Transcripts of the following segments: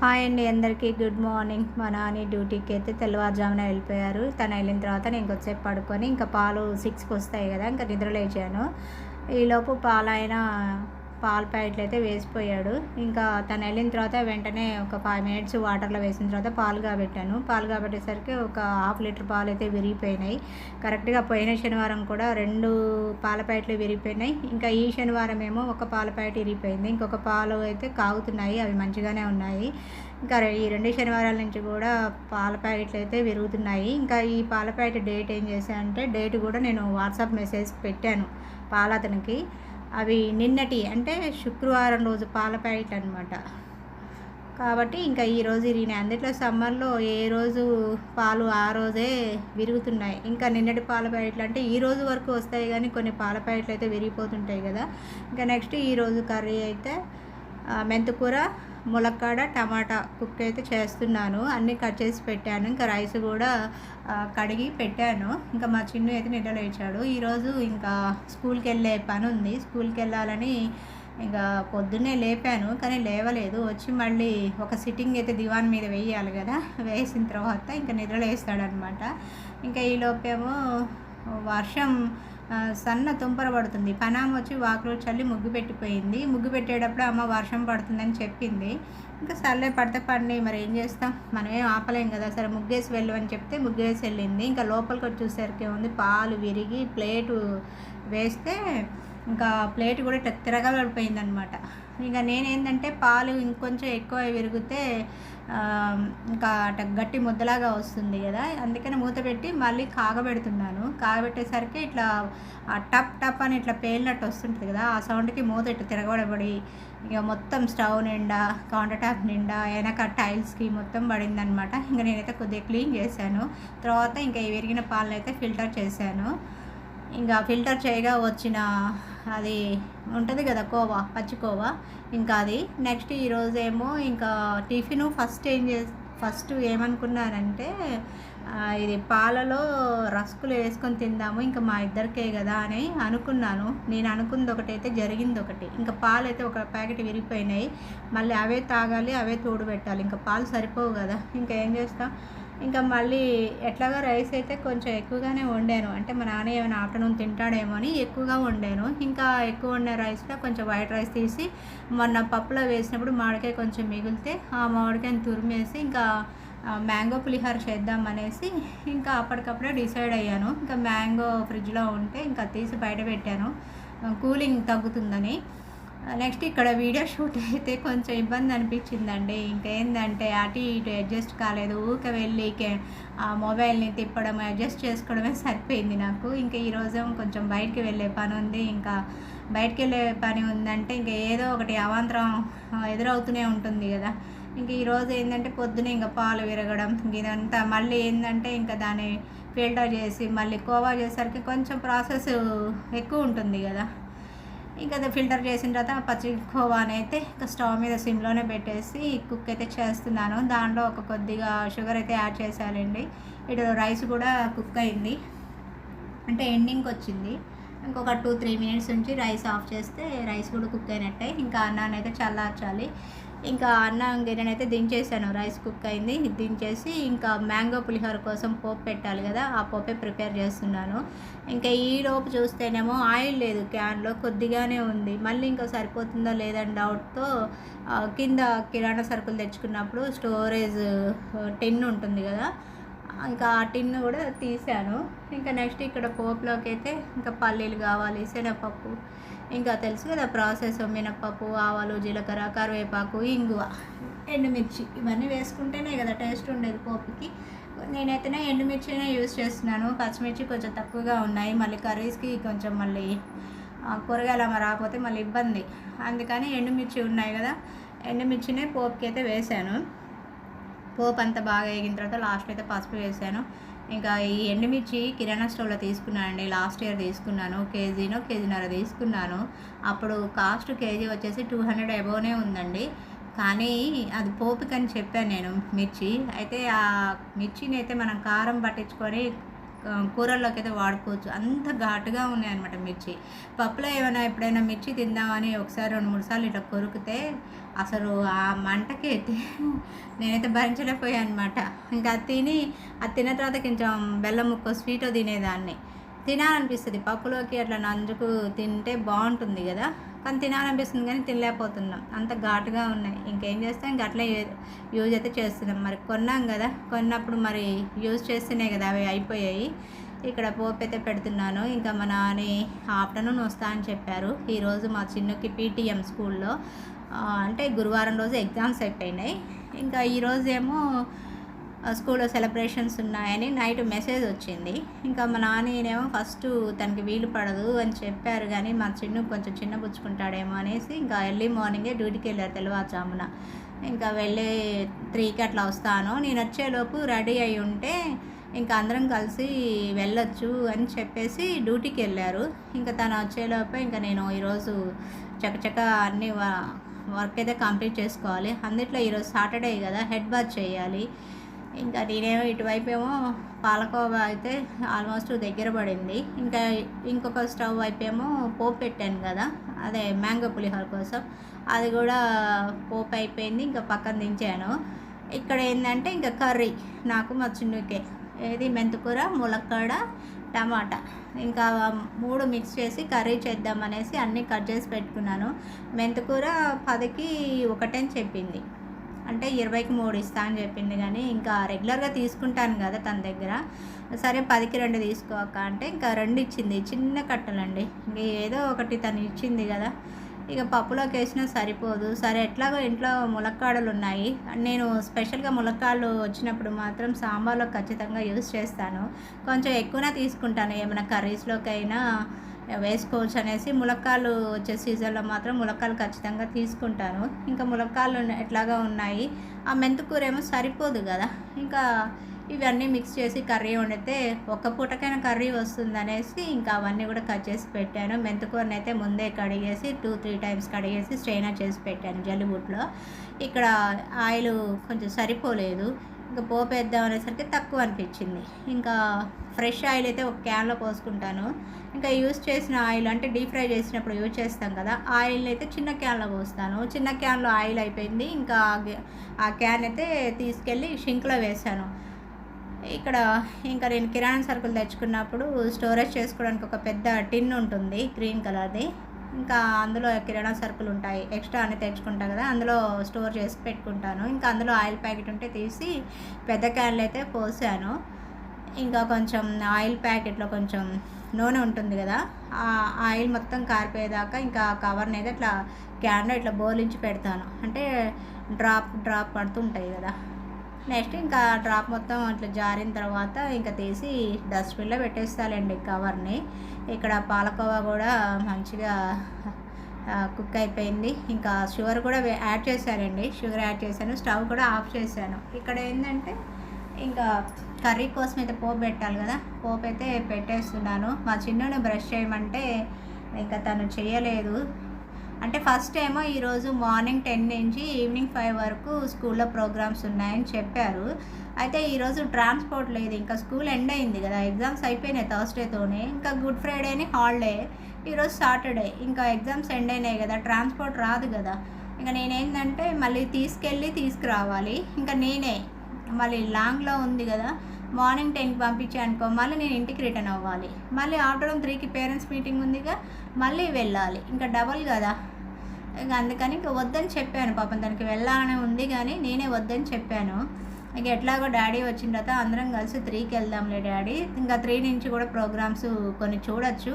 Hi అండి అందరికీ. Good morning. మా నాని డ్యూటీకి అయితే తెల్లవారుజామున వెళ్ళిపోయారు. తను వెళ్ళిన తర్వాత నేను కొద్దిసేపు పడుకొని ఇంకా పాలు సిక్స్కి వస్తాయి కదా ఇంకా నిద్ర లేచాను. ఈలోపు పాలైన పాల ప్యాకెట్లు అయితే వేసిపోయాడు. ఇంకా తను వెళ్ళిన తర్వాత వెంటనే ఒక ఫైవ్ మినిట్స్ వాటర్లో వేసిన తర్వాత పాలు కాబెట్టాను. పాలు కాబెట్టేసరికి ఒక హాఫ్ లీటర్ పాలు అయితే విరిగిపోయినాయి. కరెక్ట్గా పోయిన శనివారం కూడా రెండు పాల ప్యాకెట్లు విరిగిపోయినాయి. ఇంకా ఈ శనివారం ఏమో ఒక పాల ప్యాకెట్ విరిగిపోయింది. ఇంకొక పాలు అయితే కాగుతున్నాయి. అవి మంచిగానే ఉన్నాయి. ఇంకా ఈ రెండు శనివారాల నుంచి కూడా పాల ప్యాకెట్లు అయితే విరుగుతున్నాయి. ఇంకా ఈ పాల ప్యాకెట్ డేట్ ఏం చేశానంటే డేట్ కూడా నేను వాట్సాప్ మెసేజ్ పెట్టాను పాల అతనికి అవి నిన్నటి అంటే శుక్రవారం రోజు పాల ప్యాకెట్ అనమాట కాబట్టి ఇంకా ఈరోజు విరిగినాయి ఇరిగినాయి. అందులో సమ్మర్లో ఏ రోజు పాలు ఆ రోజే విరుగుతున్నాయి. ఇంకా నిన్నటి పాల ప్యాకెట్లు అంటే ఈ రోజు వరకు వస్తాయి కానీ కొన్ని పాల ప్యాకెట్లు అయితే విరిగిపోతుంటాయి కదా. ఇంకా నెక్స్ట్ ఈరోజు కర్రీ అయితే మెంతికూర ములక్కాడ టమాటా కుక్ అయితే చేస్తున్నాను. అన్నీ కట్ చేసి పెట్టాను. ఇంకా రైస్ కూడా కడిగి పెట్టాను. ఇంకా మా చిన్ను అయితే నిద్రలేచాడు ఈరోజు ఇంకా స్కూల్కి వెళ్ళే పని ఉంది స్కూల్కి వెళ్ళాలని ఇంకా పొద్దున్నే లేపాను కానీ లేవలేదు. వచ్చి మళ్ళీ ఒక సిట్టింగ్ అయితే దివాన్ మీద వేయాలి కదా. వేసిన తర్వాత ఇంకా నిద్రలేస్తాడనమాట ఇంకా ఈ లోపేమో వర్షం సన్న తుంపర పడుతుంది. పనామ వచ్చి వాకులో చల్లి ముగ్గు పెట్టిపోయింది. ముగ్గు పెట్టేటప్పుడు అమ్మ వర్షం పడుతుందని చెప్పింది. ఇంకా సర్లే పడితే పండి మరి ఏం చేస్తాం? మనమే ఆపలేం కదా. సరే ముగ్గేసి వెళ్ళు అని చెప్తే ముగ్గేసి వెళ్ళింది. ఇంకా లోపలికి వచ్చి ఉంది పాలు విరిగి ప్లేటు వేస్తే ఇంకా ప్లేట్ కూడా ఇట్లా తిరగబడిపోయింది అనమాట ఇంకా నేనేంటంటే పాలు ఇంకొంచెం ఎక్కువ విరిగితే ఇంకా అట గట్టి ముద్దలాగా వస్తుంది కదా అందుకని మూత పెట్టి మళ్ళీ కాగబెడుతున్నాను. కాగబెట్టేసరికి ఇట్లా టప్ టప్ అని ఇట్లా పేలినట్టు వస్తుంటుంది కదా ఆ సౌండ్కి మూత ఇట్లా తిరగబడబడి ఇక మొత్తం స్టవ్ నిండా కౌంటర్ టాప్ నిండా వెనక టైల్స్కి మొత్తం పడిందనమాట ఇంకా నేనైతే కొద్దిగా క్లీన్ చేశాను. తర్వాత ఇంకా ఈ విరిగిన పాలను అయితే ఫిల్టర్ చేశాను. ఇంకా ఫిల్టర్ చేయగా వచ్చిన అది ఉంటుంది కదా కోవా పచ్చి కోవా. ఇంకా అది నెక్స్ట్ ఈరోజు ఏమో ఇంకా టిఫిన్ ఫస్ట్ ఏం చే ఫస్ట్ ఏమనుకున్నారంటే ఇది పాలలో రస్కులు వేసుకొని తిందాము ఇంకా మా ఇద్దరికే కదా అని అనుకున్నాను. నేను అనుకుంది ఒకటైతే జరిగింది ఒకటి. ఇంకా పాలు అయితే ఒక ప్యాకెట్ విరిగిపోయినాయి. మళ్ళీ అవే తాగాలి అవే తోడు పెట్టాలి. ఇంకా పాలు సరిపోవు కదా. ఇంకా ఏం చేస్తాం? ఇంకా మళ్ళీ ఎట్లాగా రైస్ అయితే కొంచెం ఎక్కువగానే వండాను. అంటే మా నాన్న ఏమైనా ఆఫ్టర్నూన్ తింటాడేమో అని ఎక్కువగా వండాను. ఇంకా ఎక్కువ వండిన రైస్లో కొంచెం వైట్ రైస్ తీసి మొన్న పప్పులో వేసినప్పుడు మామిడికాయ కొంచెం మిగిలితే ఆ మామిడికాయని తురిమేసి ఇంకా మ్యాంగో పులిహోర చేద్దామనేసి ఇంకా అప్పటికప్పుడే డిసైడ్ అయ్యాను. ఇంకా మ్యాంగో ఫ్రిడ్జ్లో ఉంటే ఇంకా తీసి బయట పెట్టాను. కూలింగ్ తగ్గుతుందని. నెక్స్ట్ ఇక్కడ వీడియో షూట్ అయితే కొంచెం ఇబ్బంది అనిపించిందండి. ఇంకేందంటే అటు ఇటు అడ్జస్ట్ కాలేదు. ఊరికే వెళ్ళి ఆ మొబైల్ని తిప్పడం అడ్జస్ట్ చేసుకోవడమే సరిపోయింది నాకు. ఇంకా ఈరోజు కొంచెం బయటికి వెళ్ళే పని ఉంది. ఇంకా బయటికి వెళ్ళే పని ఉందంటే ఇంకా ఏదో ఒకటి అవాంతరం ఎదురవుతూనే ఉంటుంది కదా. ఇంక ఈరోజు ఏంటంటే పొద్దున్నే ఇంకా పాలు విరగడం ఇదంతా మళ్ళీ ఏంటంటే ఇంకా దాన్ని ఫిల్టర్ చేసి మళ్ళీ కోవా చేసరికి కొంచెం ప్రాసెస్ ఎక్కువ ఉంటుంది కదా. ఇంకా అది ఫిల్టర్ చేసిన తర్వాత పచ్చి కోవాని అయితే ఇంకా స్టవ్ మీద సిమ్లోనే పెట్టేసి కుక్ అయితే చేస్తున్నాను. దాంట్లో ఒక కొద్దిగా షుగర్ అయితే యాడ్ చేశానండి. ఇటు రైస్ కూడా కుక్ అయింది. అంటే ఎండింగ్కి వచ్చింది. ఇంకొక టూ త్రీ మినిట్స్ ఉంచి రైస్ ఆఫ్ చేస్తే రైస్ కూడా కుక్ అయినట్టే. ఇంకా అన్నాన్ని అయితే చల్లార్చాలి. ఇంకా అన్నం గిన్నెని అయితే దించేసాను. రైస్ కుక్ అయింది. దించేసి ఇంకా మ్యాంగో పులిహోర కోసం పోపు పెట్టాలి కదా ఆ పోపే ప్రిపేర్ చేస్తున్నాను. ఇంకా ఈ లోపు చూస్తేనేమో ఆయిల్ లేదు క్యాన్లో కొద్దిగానే ఉంది. మళ్ళీ ఇంకా సరిపోతుందా లేదని డౌట్తో కింద కిరాణా సరుకులు తెచ్చుకున్నప్పుడు స్టోరేజ్ టెన్ ఉంటుంది కదా ఇంకా ఆ టిన్ను కూడా తీసాను. ఇంకా నెక్స్ట్ ఇక్కడ పోపులోకి అయితే ఇంకా పల్లీలు కావాలి శనగపప్పు. ఇంకా తెలుసు కదా ప్రాసెస్ మినపప్పు ఆవాలు జీలకర్ర కరివేపాకు ఇంగువ ఎండుమిర్చి. ఇవన్నీ వేసుకుంటేనే కదా టేస్ట్ ఉండేది పోపుకి. నేనైతేనే ఎండుమిర్చినే యూస్ చేస్తున్నాను. పచ్చిమిర్చి కొంచెం తక్కువగా ఉన్నాయి. మళ్ళీ కర్రీస్కి కొంచెం మళ్ళీ కూరగాయలు అమ్మ రాకపోతే మళ్ళీ ఇబ్బంది. అందుకని ఎండుమిర్చి ఉన్నాయి కదా ఎండుమిర్చినే పోపుకి అయితే వేసాను. పోపు అంతా బాగా వేగిన తర్వాత లాస్ట్ అయితే పసుపు వేసాను. ఇంకా ఈ ఎండుమిర్చి కిరాణా స్టోర్లో తీసుకున్నానండి. లాస్ట్ ఇయర్ తీసుకున్నాను. కేజీనో కేజీన్నర తీసుకున్నాను. అప్పుడు కాస్ట్ కేజీ వచ్చేసి టూ హండ్రెడ్ అబోనే ఉందండి. కానీ అది పోపుకని చెప్పాను నేను మిర్చి. అయితే ఆ మిర్చిని అయితే మనం కారం పట్టించుకొని కూరల్లోకి అయితే వాడుకోవచ్చు. అంత ఘాటుగా ఉన్నాయన్నమాట మిర్చి. పప్పులో ఏమైనా ఎప్పుడైనా మిర్చి తిందామని ఒకసారి రెండు మూడు సార్లు ఇట్లా కొరికితే అసలు ఆ మంటకి అయితే నేనైతే భరించలేకపోయాను అనమాట ఇంకా తిని అది తిన్న తర్వాత కొంచెం బెల్లం ముక్క స్వీట్ తినేదాన్ని. తినాలనిపిస్తుంది. పప్పులోకి అట్లా నంజుకు తింటే బాగుంటుంది కదా. కానీ తినాలనిపిస్తుంది కానీ తినలేకపోతున్నాం. అంత ఘాటుగా ఉన్నాయి. ఇంకేం చేస్తాం? ఇంకా అట్లా యూజ్ అయితే చేస్తున్నాం. మరి కొన్నాం కదా. కొన్నప్పుడు మరి యూజ్ చేస్తేనే కదా అవి అయిపోయాయి. ఇక్కడ పోపు అయితే పెడుతున్నాను. ఇంకా మా నాని ఆఫ్టర్నూన్ వస్తా అని చెప్పారు. ఈరోజు మా చిన్నకి పీటీఎం స్కూల్లో. అంటే గురువారం రోజు ఎగ్జామ్స్ అయిపోయినాయి. ఇంకా ఈరోజు ఏమో స్కూల్లో సెలబ్రేషన్స్ ఉన్నాయని నైట్ మెసేజ్ వచ్చింది. ఇంకా మా నాన్ననేమో ఫస్ట్ తనకి వీలు పడదు అని చెప్పారు కానీ మా చిన్ను కొంచెం చిన్న పుచ్చుకుంటాడేమో అనేసి ఇంకా ఎర్లీ మార్నింగే డ్యూటీకి వెళ్ళారు తెల్లవారుజామున. ఇంకా వెళ్ళి త్రీకి అట్లా వస్తాను. నేను వచ్చేలోపు రెడీ అయి ఉంటే ఇంకా అందరం కలిసి వెళ్ళొచ్చు అని చెప్పేసి డ్యూటీకి వెళ్ళారు. ఇంకా తను వచ్చేలోపే ఇంకా నేను ఈరోజు చకచక అన్ని వర్క్ అయితే కంప్లీట్ చేసుకోవాలి. అందుట్లో ఈరోజు సాటర్డే కదా హెడ్ బాత్ చేయాలి. ఇంకా నేనేమో ఇటువైపు ఏమో పాలకోవా అయితే ఆల్మోస్ట్ దగ్గర పడింది. ఇంకా ఇంకొక స్టవ్ వైపు ఏమో పోపు పెట్టాను కదా అదే మ్యాంగో పులిహోర కోసం. అది కూడా పోపు అయిపోయింది ఇంకా పక్కన దించాను. ఇక్కడ ఏంటంటే ఇంకా కర్రీ నాకు మా చిన్నుకే. ఏది? మెంతుకూర ములక్కాడ టమాటా. ఇంకా మూడు మిక్స్ చేసి కర్రీ చేద్దామనేసి అన్నీ కట్ చేసి పెట్టుకున్నాను. మెంతుకూర పదికి ఒకటని చెప్పింది. అంటే ఇరవైకి మూడు ఇస్తా అని చెప్పింది కానీ ఇంకా రెగ్యులర్గా తీసుకుంటాను కదా తన దగ్గర. సరే పదికి రెండు తీసుకోక అంటే ఇంకా రెండు ఇచ్చింది. చిన్న కట్టలండి. ఇంక ఏదో ఒకటి తను ఇచ్చింది కదా. ఇక పప్పులోకి వేసినా సరిపోదు. సరే ఎట్లాగో ఇంట్లో ములక్కాడలు ఉన్నాయి. నేను స్పెషల్గా ములక్కాడలు వచ్చినప్పుడు మాత్రం సాంబార్లో ఖచ్చితంగా యూజ్ చేస్తాను. కొంచెం ఎక్కువనే తీసుకుంటాను. ఏమైనా కర్రీస్లోకి అయినా వేసుకోవచ్చు అనేసి ములక్కాలు వచ్చే సీజన్లో మాత్రం ములక్కాలు ఖచ్చితంగా తీసుకుంటాను. ఇంకా ములక్కాలు ఎట్లాగా ఉన్నాయి? ఆ మెంతుకూర ఏమో సరిపోదు కదా. ఇంకా ఇవన్నీ మిక్స్ చేసి కర్రీ వండితే ఒక్క పూటకైనా కర్రీ వస్తుంది అనేసి ఇంకా అవన్నీ కూడా కట్ చేసి పెట్టాను. మెంతుకూరని అయితే ముందే కడిగేసి టూ త్రీ టైమ్స్ కడిగేసి స్ట్రైనర్ చేసి పెట్టాను జల్లిబుట్లో. ఇక్కడ ఆయిల్ కొంచెం సరిపోలేదు. ఇంకా పోపు వేద్దాం అనేసరికి తక్కువ అనిపించింది. ఇంకా ఫ్రెష్ ఆయిల్ అయితే ఒక క్యాన్లో పోసుకుంటాను. ఇంకా యూస్ చేసిన ఆయిల్ అంటే డీప్ ఫ్రై చేసినప్పుడు యూజ్ చేస్తాం కదా ఆయిల్ అయితే చిన్న క్యాన్లో పోస్తాను. చిన్న క్యాన్లో ఆయిల్ అయిపోయింది. ఇంకా ఆ క్యాన్ అయితే తీసుకెళ్ళి షింక్లో వేసాను. ఇక్కడ ఇంకా నేను కిరాణా సరుకులు తెచ్చుకున్నప్పుడు స్టోరేజ్ చేసుకోవడానికి ఒక పెద్ద టిన్ ఉంటుంది గ్రీన్ కలర్ది. ఇంకా అందులో కిరాణా సరుకులు ఉంటాయి. ఎక్స్ట్రా అన్ని తెచ్చుకుంటాను కదా అందులో స్టోర్ చేసి పెట్టుకుంటాను. ఇంకా అందులో ఆయిల్ ప్యాకెట్ ఉంటే తీసి పెద్ద క్యాన్లు అయితే పోసాను. ఇంకా కొంచెం ఆయిల్ ప్యాకెట్లో కొంచెం నూనె ఉంటుంది కదా ఆ ఆయిల్ మొత్తం కారిపోయేదాకా ఇంకా కవర్ని అయితే ఇట్లా క్యాన్లో ఇట్లా బోలించి పెడతాను. అంటే డ్రాప్ డ్రాప్ పడుతుంటాయి కదా. నెక్స్ట్ ఇంకా డ్రాప్ మొత్తం అట్లా జారిన తర్వాత ఇంకా తీసి డస్ట్బిన్లో పెట్టేస్తాలండి కవర్ని. ఇక్కడ పాలకోవా కూడా మంచిగా కుక్ అయిపోయింది. ఇంకా షుగర్ కూడా యాడ్ చేశానండి షుగర్ యాడ్ చేశాను. స్టవ్ కూడా ఆఫ్ చేశాను. ఇక్కడ ఏంటంటే ఇంకా కర్రీ కోసం అయితే పోపు పెట్టాలి కదా. పోపు అయితే పెట్టేస్తున్నాను. మా చిన్న బ్రష్ చేయమంటే ఇంకా తను చేయలేదు. అంటే ఫస్ట్ ఏమో ఈరోజు మార్నింగ్ టెన్ నుంచి ఈవినింగ్ ఫైవ్ వరకు స్కూల్లో ప్రోగ్రామ్స్ ఉన్నాయని చెప్పారు. అయితే ఈరోజు ట్రాన్స్పోర్ట్ లేదు. ఇంకా స్కూల్ ఎండ్ అయింది కదా. ఎగ్జామ్స్ అయిపోయినాయి థర్స్డేతోనే ఇంకా గుడ్ ఫ్రైడేని హాలిడే ఈరోజు సాటర్డే ఇంకా ఎగ్జామ్స్ ఎండ్ అయినాయి కదా. ట్రాన్స్పోర్ట్ రాదు కదా. ఇంకా నేనేంటంటే మళ్ళీ తీసుకెళ్ళి తీసుకురావాలి. ఇంకా నేనే. మళ్ళీ లాంగ్లో ఉంది కదా. మార్నింగ్ టెన్కి పంపించే అనుకో మళ్ళీ నేను ఇంటికి రిటర్న్ అవ్వాలి. మళ్ళీ ఆఫ్టర్నూన్ త్రీకి పేరెంట్స్ మీటింగ్ ఉందిగా మళ్ళీ వెళ్ళాలి. ఇంకా డబల్ కదా. ఇక అందుకని ఇంకా వద్దని చెప్పాను పాపం తనకి వెళ్ళాలని ఉంది కానీ నేనే వద్దని చెప్పాను. ఇంక ఎట్లాగో డాడీ వచ్చిన తర్వాత అందరం కలిసి త్రీకి వెళ్దాంలే డాడీ. ఇంకా త్రీ నుంచి కూడా ప్రోగ్రామ్స్ కొన్ని చూడొచ్చు.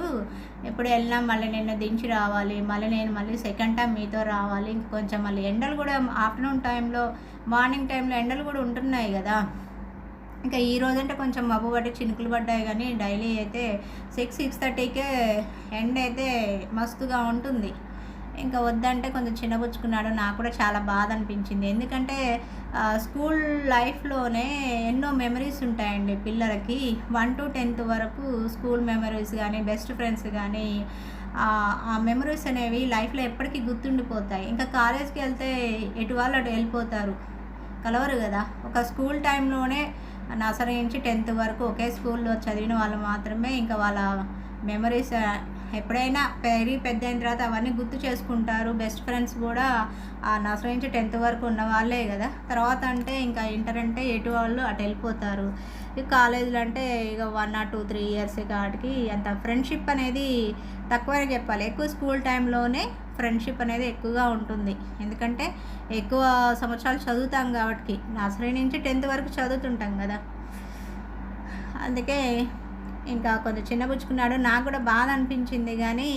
ఎప్పుడు వెళ్ళినా మళ్ళీ నేను దించి రావాలి మళ్ళీ నేను మళ్ళీ సెకండ్ టైం మీతో రావాలి. కొంచెం మళ్ళీ ఎండలు కూడా ఆఫ్టర్నూన్ టైంలో మార్నింగ్ టైంలో ఎండలు కూడా ఉంటున్నాయి కదా. ఇంకా ఈ రోజంటే కొంచెం మబ్బు పట్టి చినుకులు పడ్డాయి కానీ డైలీ అయితే సిక్స్ సిక్స్ థర్టీకే ఎండ్ అయితే మస్తుగా ఉంటుంది. ఇంకా వద్దంటే కొంచెం చిన్నపుచ్చుకున్నాడు నాకు కూడా చాలా బాధ అనిపించింది. ఎందుకంటే స్కూల్ లైఫ్లోనే ఎన్నో మెమరీస్ ఉంటాయండి పిల్లలకి. వన్ టు టెన్త్ వరకు స్కూల్ మెమరీస్ కానీ బెస్ట్ ఫ్రెండ్స్ కానీ ఆ మెమరీస్ అనేవి లైఫ్లో ఎప్పటికీ గుర్తుండిపోతాయి. ఇంకా కాలేజ్కి వెళ్తే ఎటు వాళ్ళు అటు వెళ్ళిపోతారు. కలవరు కదా. ఒక స్కూల్ టైంలోనే నర్సరీ నుంచి టెన్త్ వరకు ఒకే స్కూల్లో చదివిన వాళ్ళు మాత్రమే ఇంకా వాళ్ళ మెమరీస్ ఎప్పుడైనా పెరిగి పెద్ద అయిన తర్వాత అవన్నీ గుర్తు చేసుకుంటారు. బెస్ట్ ఫ్రెండ్స్ కూడా ఆ నర్సరీ నుంచి టెన్త్ వరకు ఉన్న వాళ్ళే కదా. తర్వాత అంటే ఇంకా ఇంటర్ అంటే ఎటు వాళ్ళు అటు వెళ్ళిపోతారు. ఇక కాలేజీలు అంటే ఇక one or two three years కాబట్టి అంత ఫ్రెండ్షిప్ అనేది తక్కువనే చెప్పాలి. ఎక్కువ స్కూల్ టైంలోనే ఫ్రెండ్షిప్ అనేది ఎక్కువగా ఉంటుంది. ఎందుకంటే ఎక్కువ సంవత్సరాలు చదువుతాం కాబట్టి నర్సరీ నుంచి టెన్త్ వరకు చదువుతుంటాం కదా. అందుకే ఇంకా కొంచెం చిన్నపుచ్చుకున్నాడు నాకు కూడా బాధ అనిపించింది కానీ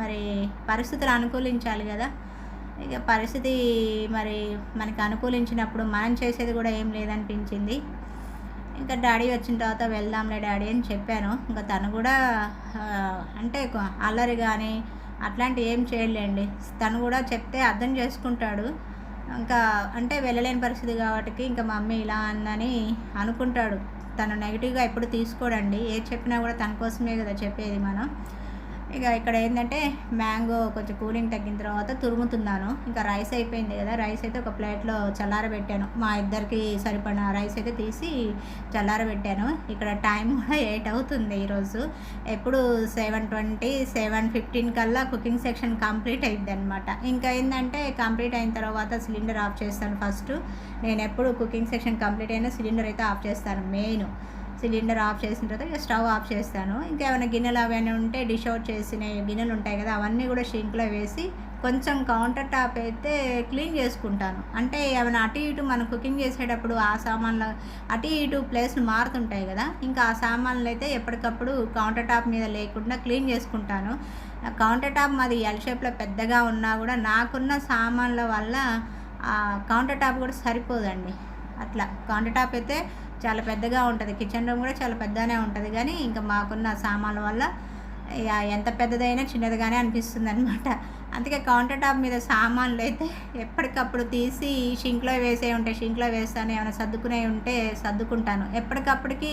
మరి పరిస్థితులు అనుకూలించాలి కదా. ఇక పరిస్థితి మరి మనకి అనుకూలించినప్పుడు మనం చేసేది కూడా ఏం లేదనిపించింది. ఇంకా డాడీ వచ్చిన తర్వాత వెళ్దాంలే డాడీ అని చెప్పాను. ఇంకా తను కూడా అంటే అల్లరి కానీ అట్లాంటివి ఏం చేయలేండి. తను కూడా చెప్తే అర్థం చేసుకుంటాడు. ఇంకా అంటే వెళ్ళలేని పరిస్థితి కాబట్టి ఇంకా మమ్మీ ఇలా అందని అనుకుంటాడు. తను నెగిటివ్గా ఎప్పుడు తీసుకోడండి. ఏది చెప్పినా కూడా తన కోసమే కదా చెప్పేది మనం. ఇక ఇక్కడ ఏంటంటే మ్యాంగో కొంచెం కూలింగ్ తగ్గిన తర్వాత తురుముతున్నాను. ఇంకా రైస్ అయిపోయింది కదా రైస్ అయితే ఒక ప్లేట్లో చల్లారబెట్టాను. మా ఇద్దరికి సరిపడిన రైస్ అయితే తీసి చల్లారబెట్టాను. ఇక్కడ టైం కూడా ఎయిట్ అవుతుంది ఈరోజు. ఎప్పుడు సెవెన్ ట్వంటీ సెవెన్ ఫిఫ్టీన్ కల్లా కుకింగ్ సెక్షన్ కంప్లీట్ అయింది అనమాట ఇంకా ఏంటంటే కంప్లీట్ అయిన తర్వాత సిలిండర్ ఆఫ్ చేస్తాను ఫస్ట్. నేను ఎప్పుడు కుకింగ్ సెక్షన్ కంప్లీట్ అయినా సిలిండర్ అయితే ఆఫ్ చేస్తాను మెయిన్. సిలిండర్ ఆఫ్ చేసిన తర్వాత ఇక స్టవ్ ఆఫ్ చేస్తాను. ఇంకేమైనా గిన్నెలు అవన్నీ ఉంటే డిష్ అవుట్ చేసిన గిన్నెలు ఉంటాయి కదా అవన్నీ కూడా షింక్లో వేసి కొంచెం కౌంటర్ టాప్ అయితే క్లీన్ చేసుకుంటాను. అంటే ఏమైనా అటు ఇటు మనం కుకింగ్ చేసేటప్పుడు ఆ సామాన్లు అటు ఇటు ప్లేస్లు మారుతుంటాయి కదా ఇంకా ఆ సామాన్లు అయితే ఎప్పటికప్పుడు కౌంటర్ టాప్ మీద లేకుండా క్లీన్ చేసుకుంటాను. కౌంటర్ టాప్ మాది ఎల్ షేప్లో పెద్దగా ఉన్నా కూడా నాకున్న సామాన్ల వల్ల కౌంటర్ టాప్ కూడా సరిపోదండి. అట్లా కౌంటర్ టాప్ అయితే చాలా పెద్దగా ఉంటుంది. కిచెన్ రూమ్ కూడా చాలా పెద్దగానే ఉంటుంది. కానీ ఇంకా మాకున్న సామాన్ల వల్ల ఎంత పెద్దదైనా చిన్నదిగానే అనిపిస్తుంది అనమాట అందుకే కౌంటర్ టాప్ మీద సామాన్లు అయితే ఎప్పటికప్పుడు తీసి షింక్లో వేసే ఉంటే షింక్లో వేస్తాను ఏమైనా సర్దుకునే ఉంటే సర్దుకుంటాను. ఎప్పటికప్పటికి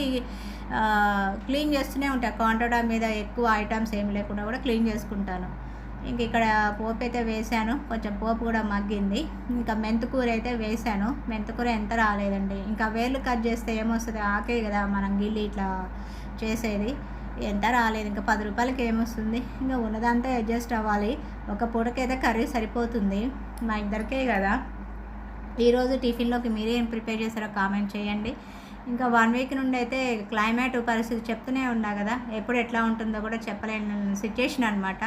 క్లీన్ చేస్తూనే ఉంటాను కౌంటర్ టాప్ మీద ఎక్కువ ఐటమ్స్ ఏం లేకుండా కూడా క్లీన్ చేసుకుంటాను. ఇంక ఇక్కడ పోపు అయితే వేసాను. కొంచెం పోపు కూడా మగ్గింది. ఇంకా మెంతుకూర అయితే వేసాను. మెంతుకూర ఎంత రాలేదండి. ఇంకా వేర్లు కట్ చేస్తే ఏమొస్తుంది? ఆకే కదా మనం గిల్లి ఇట్లా చేసేది. ఎంత రాలేదు. ఇంకా పది రూపాయలకి ఏమొస్తుంది? ఇంకా ఉన్నదంతా అడ్జస్ట్ అవ్వాలి. ఒక పూటకైతే కర్రీ సరిపోతుంది. మా ఇద్దరికే కదా. ఈరోజు టిఫిన్లోకి మీరేం ప్రిపేర్ చేశారో కామెంట్ చేయండి. ఇంకా వన్ వీక్ నుండి అయితే క్లైమేట్ పరిస్థితి చెప్తూనే ఉన్నా కదా. ఎప్పుడు ఎట్లా ఉంటుందో కూడా చెప్పలేని సిచ్యుయేషన్ అనమాట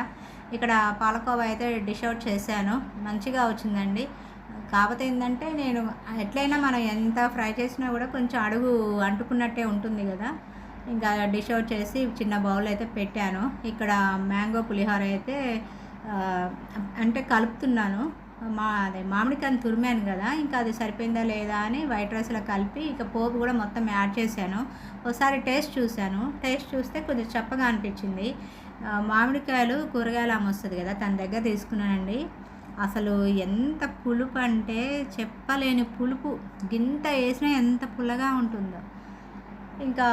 ఇక్కడ పాలకోవా అయితే డిష్ అవుట్ చేశాను. మంచిగా వచ్చిందండి. కాకపోతే ఏంటంటే నేను ఎట్లయినా మనం ఎంత ఫ్రై చేసినా కూడా కొంచెం అడుగు అంటుకున్నట్టే ఉంటుంది కదా. ఇంకా డిష్ అవుట్ చేసి చిన్న బౌల్ అయితే పెట్టాను. ఇక్కడ మ్యాంగో పులిహోర అయితే అంటే కలుపుతున్నాను. మా అదే మామిడికాయని తురిమాను కదా. ఇంకా అది సరిపోయిందా లేదా అని వైట్ రైస్లో కలిపి ఇక పోపు కూడా మొత్తం యాడ్ చేశాను. ఒకసారి టేస్ట్ చూశాను. టేస్ట్ చూస్తే కొంచెం చప్పగా అనిపించింది. మామిడికాయలు కూరగాయలు అమ్మొస్తుంది కదా తన దగ్గర తీసుకున్నానండి. అసలు ఎంత పులుపు అంటే చెప్పలేని పులుపు. గింత వేసినా ఎంత పుల్లగా ఉంటుందో. ఇంకా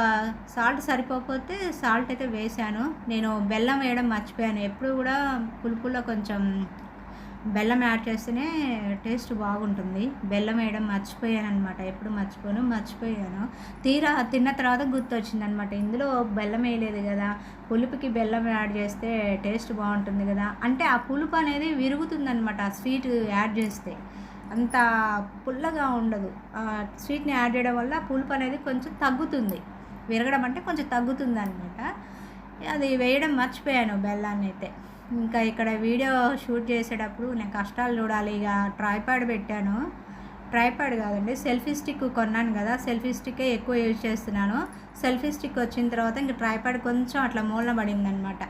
సాల్ట్ సరిపోకపోతే సాల్ట్ అయితే వేశాను. నేను బెల్లం వేయడం మర్చిపోయాను. ఎప్పుడు కూడా పులుపులో కొంచెం బెల్లం యాడ్ చేస్తేనే టేస్ట్ బాగుంటుంది. బెల్లం వేయడం మర్చిపోయాను అనమాట ఎప్పుడు మర్చిపోను మర్చిపోయాను. తీరా తిన్న తర్వాత గుర్తొచ్చింది అనమాట ఇందులో బెల్లం వేయలేదు కదా. పులుపుకి బెల్లం యాడ్ చేస్తే టేస్ట్ బాగుంటుంది కదా. అంటే ఆ పులుపు అనేది విరుగుతుందనమాట ఆ స్వీట్ యాడ్ చేస్తే. అంత పుల్లగా ఉండదు. స్వీట్ని యాడ్ చేయడం వల్ల పులుపు అనేది కొంచెం తగ్గుతుంది. విరగడం అంటే కొంచెం తగ్గుతుంది అనమాట అది వేయడం మర్చిపోయాను బెల్లాన్ని అయితే. ఇంకా ఇక్కడ వీడియో షూట్ చేసేటప్పుడు నేను కష్టాలు చూడాలి ఇక ట్రైపాడ్ పెట్టాను. ట్రైపాడ్ కాదండి సెల్ఫీ స్టిక్ కొన్నాను కదా సెల్ఫీ స్టిక్కే ఎక్కువ యూజ్ చేస్తున్నాను. సెల్ఫీ స్టిక్ వచ్చిన తర్వాత ఇంకా ట్రైపాడ్ కొంచెం అట్లా మూలన పడిందనమాట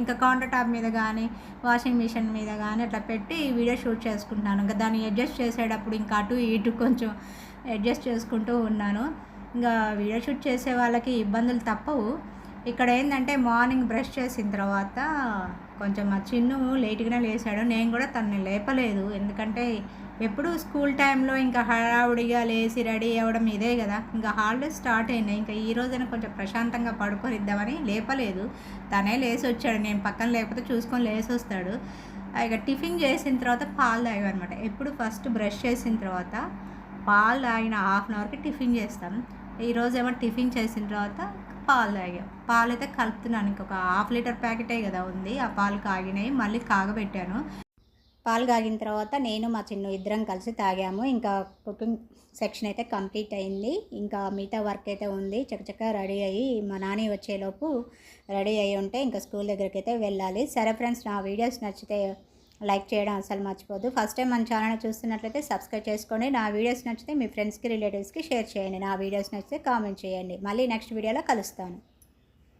ఇంకా కౌంటర్ టాప్ మీద కానీ వాషింగ్ మిషన్ మీద కానీ అట్లా పెట్టి వీడియో షూట్ చేసుకుంటున్నాను. ఇంకా దాన్ని అడ్జస్ట్ చేసేటప్పుడు ఇంకా అటు ఇటు కొంచెం అడ్జస్ట్ చేసుకుంటూ ఉన్నాను. ఇంకా వీడియో షూట్ చేసే వాళ్ళకి ఇబ్బందులు తప్పవు. ఇక్కడ ఏంటంటే మార్నింగ్ బ్రష్ చేసిన తర్వాత కొంచెం మా చిన్ను లేట్గానే లేచాడు. నేను కూడా తనని లేపలేదు. ఎందుకంటే ఎప్పుడు స్కూల్ టైంలో ఇంకా హడావుడిగా లేచి రెడీ అవ్వడం ఇదే కదా. ఇంకా హాలిడేస్ స్టార్ట్ అయినాయి. ఇంకా ఈ రోజైనా కొంచెం ప్రశాంతంగా పడుకొనిద్దామని లేపలేదు. తనే లేచి వచ్చాడు నేను పక్కన లేకపోతే చూసుకొని లేచి వస్తాడు ఇక టిఫిన్ చేసిన తర్వాత పాలు తాగామన్నమాట. ఎప్పుడు ఫస్ట్ బ్రష్ చేసిన తర్వాత పాలు తాగిన హాఫ్ అన్ అవర్కి టిఫిన్ చేస్తాం. ఈరోజు ఏమో టిఫిన్ చేసిన తర్వాత పాలు తాగాం. పాలు అయితే కలుపుతున్నాను. ఇంకొక హాఫ్ లీటర్ ప్యాకెటే కదా ఉంది. ఆ పాలు కాగినాయి మళ్ళీ కాగబెట్టాను. పాలు కాగిన తర్వాత నేను మా చిన్న ఇద్దరం కలిసి తాగాము. ఇంకా కుకింగ్ సెక్షన్ అయితే కంప్లీట్ అయింది. ఇంకా మిగతా వర్క్ అయితే ఉంది. చక్కచక్క రెడీ అయ్యి మా నాని వచ్చేలోపు రెడీ అయ్యి ఉంటే ఇంకా స్కూల్ దగ్గరికి అయితే వెళ్ళాలి. సరే ఫ్రెండ్స్ నా వీడియోస్ నచ్చితే లైక్ చేయడం అసలు మర్చిపోద్దు ఫస్ట్ టైం మన ఛానల్ చూస్తున్నట్లయితే సబ్స్క్రైబ్ చేసుకోండి. నా వీడియోస్ నచ్చితే మీ ఫ్రెండ్స్కి రిలేటివ్స్కి షేర్ చేయండి. నా వీడియోస్ నచ్చితే కామెంట్ చేయండి. మళ్ళీ నెక్స్ట్ వీడియోలో కలుస్తాను.